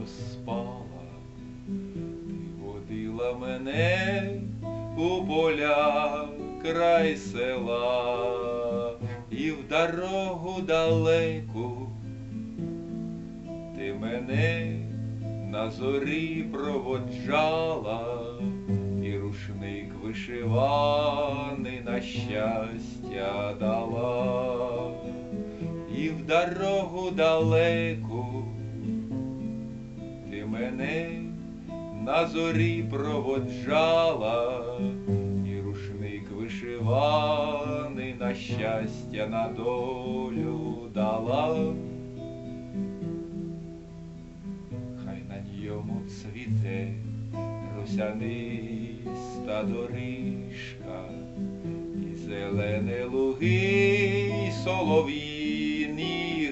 доспала, ти водила мене у поля край села і в дорогу далеку. Ти мене на зорі проводжала, і рушник вишиваний на щастя дала, дорогу далеку ти мене на зорі проводжала, і рушник вишиваний на щастя на долю дала. Хай на ньому цвіте росяниста доріжка, і зелене луги, і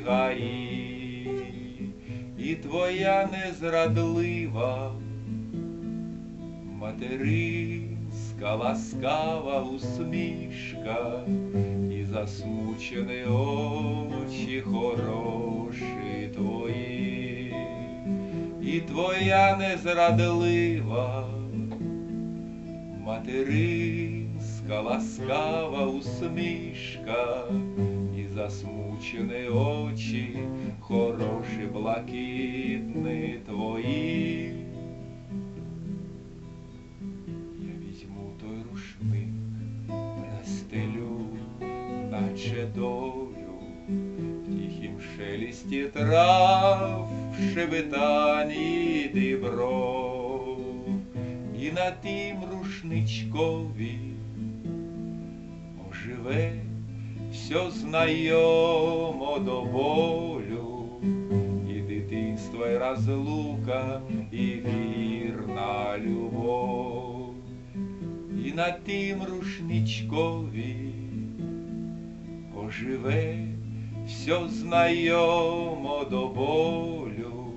солов'їні і твоя незрадлива материнська ласкава усмішка, і засмучені очі хороші твої, і твоя незрадлива материнська ласкава усмішка, засмучені очі хороші блакитні твої. Я візьму той рушник, настелю, наче долю, в тихім шелісті трав, в шебетанні дибров, і на тім рушничкові оживе все знайомо до болю, і дитинство, і розлука, і вірна любов, і на тим рушничкові оживе. Все знайомо до болю,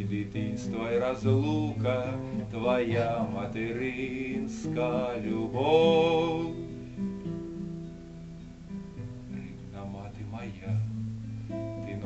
і дитинство, і розлука, твоя материнська любов.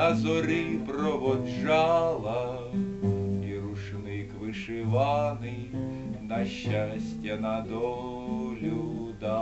на зорі проводжала, і рушник вишиваний на щастя на долю дала.